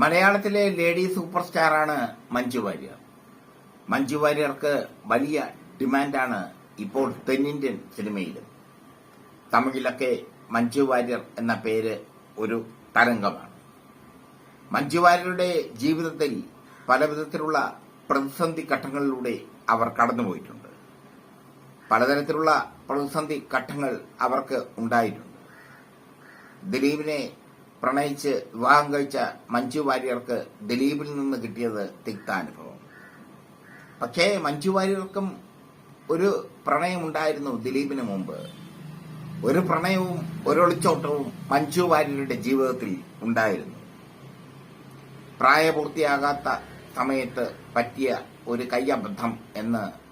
മലയാളത്തിലെ lady super സ്റ്റാറാണ് മഞ്ജു വാര്യർ. മഞ്ജു വാര്യർക്ക് വലിയ ഡിമാൻഡാണ് ഇപ്പോൾ തെന്നിന്ത്യൻ സിനിമയിലും. തമിഴിലൊക്കെ മഞ്ജു വാര്യർ എന്ന പേര് ഒരു തരംഗമാണ്. മഞ്ജു വാര്യരുടെ ജീവിതത്തിൽ പലവിധത്തിലുള്ള പ്രതിസന്ധി ഘട്ടങ്ങളിലൂടെ അവർ കടന്നുപോയിട്ടുണ്ട്. പലതരത്തിലുള്ള പ്രതിസന്ധി ഘട്ടങ്ങൾ അവർക്ക് ഉണ്ടായിട്ടുണ്ട്. ദിലീപിനെ പ്രണയിച്ച് വിവാഹം കഴിച്ച മഞ്ജു വാര്യർക്ക് ദിലീപിൽ നിന്ന് കിട്ടിയത് തിക്താനുഭവം. പക്ഷേ മഞ്ജു വാര്യർക്കും ഒരു പ്രണയമുണ്ടായിരുന്നു ദിലീപിന് മുമ്പ്. ഒരു പ്രണയവും ഒരൊളിച്ചോട്ടവും മഞ്ജു വാര്യരുടെ ജീവിതത്തിൽ ഉണ്ടായിരുന്നു. പ്രായപൂർത്തിയാകാത്ത സമയത്ത് പറ്റിയ ഒരു കയ്യബദ്ധം എന്ന്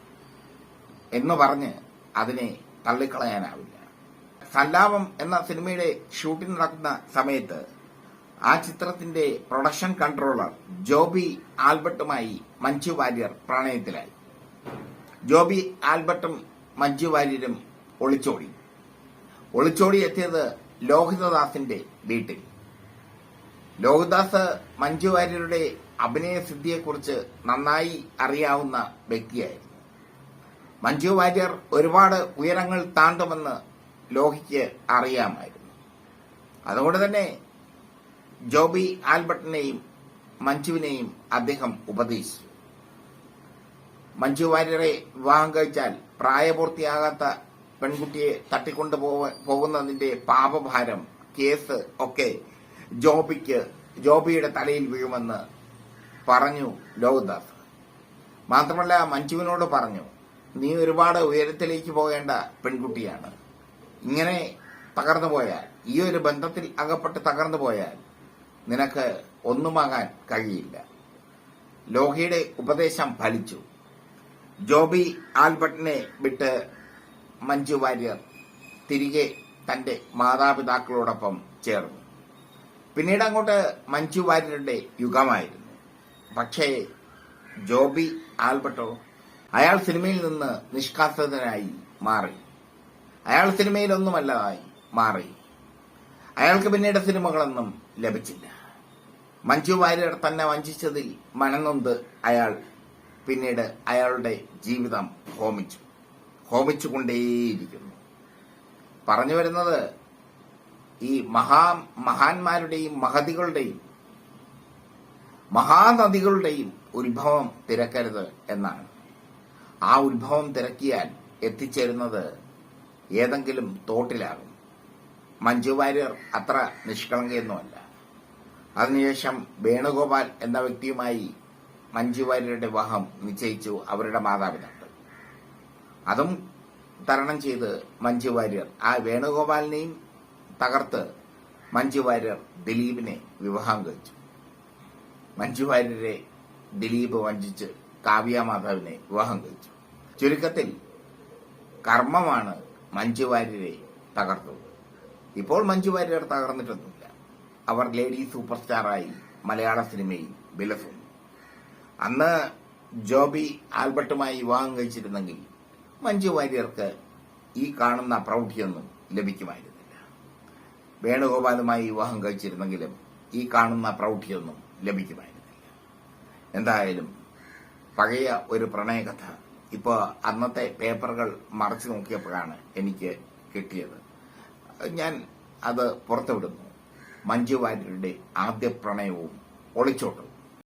എന്ന് പറഞ്ഞ് അതിനെ തള്ളിക്കളയാനാവില്ല. സല്ലാപം എന്ന സിനിമയുടെ ഷൂട്ടിംഗ് നടക്കുന്ന സമയത്ത് ആ ചിത്രത്തിന്റെ പ്രൊഡക്ഷൻ കൺട്രോളർ ജോബി ആൽബർട്ടുമായി മഞ്ജു വാര്യർ പ്രണയത്തിലായി. ജോബി ആൽബർട്ടും മഞ്ജു വാര്യരും ഒളിച്ചോടി. ഒളിച്ചോടി എത്തിയത് ലോഹിതദാസിന്റെ വീട്ടിൽ. ലോഹിതദാസ് മഞ്ജു വാര്യരുടെ അഭിനയ സിദ്ധിയെക്കുറിച്ച് നന്നായി അറിയാവുന്ന വ്യക്തിയായിരുന്നു. മഞ്ജു വാര്യർ ഒരുപാട് ഉയരങ്ങൾ താണ്ടുമെന്ന് ലോഹിക്ക് അറിയാമായിരുന്നു. അതുകൊണ്ട് തന്നെ ജോബി ആൽബർട്ടിനെയും മഞ്ജുവിനെയും അദ്ദേഹം ഉപദേശിച്ചു. മഞ്ജു വാര്യരെ വിവാഹം കഴിച്ചാൽ പ്രായപൂർത്തിയാകാത്ത പെൺകുട്ടിയെ തട്ടിക്കൊണ്ടു പോകുന്നതിന്റെ പാപഭാരം കേസ് ഒക്കെ ജോബിക്ക് ജോബിയുടെ തലയിൽ വീഴുമെന്ന് പറഞ്ഞു ലോകദാസ്. മാത്രമല്ല മഞ്ജുവിനോട് പറഞ്ഞു നീ ഒരുപാട് ഉയരത്തിലേക്ക് പോകേണ്ട പെൺകുട്ടിയാണ്. ഇങ്ങനെ തകർന്നു പോയാൽ ഈ ഒരു ബന്ധത്തിൽ അകപ്പെട്ട് തകർന്നു പോയാൽ നിനക്ക് ഒന്നുമാകാൻ കഴിയില്ല. ലോഹിയുടെ ഉപദേശം ഫലിച്ചു. ജോബി ആൽബർട്ടിനെ വിട്ട് മഞ്ജു വാര്യർ തിരികെ തന്റെ മാതാപിതാക്കളോടൊപ്പം ചേർന്നു. പിന്നീട് അങ്ങോട്ട് മഞ്ജു വാര്യരുടെ യുഗമായിരുന്നു. പക്ഷേ ജോബി ആൽബർട്ടോ അയാൾ സിനിമയിൽ നിന്ന് നിഷ്കാസിതനായി മാറി. അയാൾ സിനിമയിലൊന്നുമല്ലതായി മാറി. അയാൾക്ക് പിന്നീട് സിനിമകളൊന്നും ലഭിച്ചില്ല. മഞ്ജു വാര്യർ തന്നെ വഞ്ചിച്ചതിൽ മനനൊന്ത് അയാൾ പിന്നീട് അയാളുടെ ജീവിതം ഹോമിച്ചു ഹോമിച്ചുകൊണ്ടേയിരിക്കുന്നു. പറഞ്ഞു വരുന്നത് ഈ മഹാ മഹാന്മാരുടെയും മഹതികളുടെയും മഹാനദികളുടെയും ഉത്ഭവം തിരക്കരുത് എന്നാണ്. ആ ഉത്ഭവം തിരക്കിയാൽ എത്തിച്ചേരുന്നത് ഏതെങ്കിലും തോട്ടിലാകും. മഞ്ജു വാര്യർ അത്ര നിഷ്കളങ്കയൊന്നുമല്ല. അതിനുശേഷം വേണുഗോപാൽ എന്ന വ്യക്തിയുമായി മഞ്ജു വാര്യരുടെ വിവാഹം നിശ്ചയിച്ചു അവരുടെ മാതാപിതാക്കൾ. അതും തരണം ചെയ്ത് മഞ്ജു വാര്യർ ആ വേണുഗോപാലിനെയും തകർത്ത് മഞ്ജു വാര്യർ ദിലീപിനെ വിവാഹം കഴിച്ചു. മഞ്ജു വാര്യരെ ദിലീപ് വഞ്ചിച്ച് കാവ്യ മാധവിനെ വിവാഹം കഴിച്ചു. ചുരുക്കത്തിൽ കർമ്മമാണ് മഞ്ജു വാര്യരെ തകർത്തു ഇപ്പോൾ മഞ്ജു വാര്യർ തകർന്നിട്ടൊന്നുമില്ല. അവർ ലേഡി സൂപ്പർ സ്റ്റാറായി മലയാള സിനിമയിൽ വിലസുന്നു. അന്ന് ജോബി ആൽബർട്ടുമായി വിവാഹം കഴിച്ചിരുന്നെങ്കിൽ മഞ്ജു വാര്യർക്ക് ഈ കാണുന്ന പ്രൗഢിയൊന്നും ലഭിക്കുമായിരുന്നില്ല. വേണുഗോപാലുമായി വിവാഹം കഴിച്ചിരുന്നെങ്കിലും ഈ കാണുന്ന പ്രൗഢിയൊന്നും ലഭിക്കുമായിരുന്നില്ല. എന്തായാലും പഴയ ഒരു പ്രണയകഥ ഇപ്പോൾ അന്നത്തെ പേപ്പറുകൾ മറച്ചു നോക്കിയപ്പോഴാണ് എനിക്ക് കിട്ടിയത്. ഞാൻ അത് പുറത്തുവിടുന്നു. മഞ്ജു വാര്യരുടെ ആദ്യ പ്രണയവും ഒളിച്ചോട്ടവും.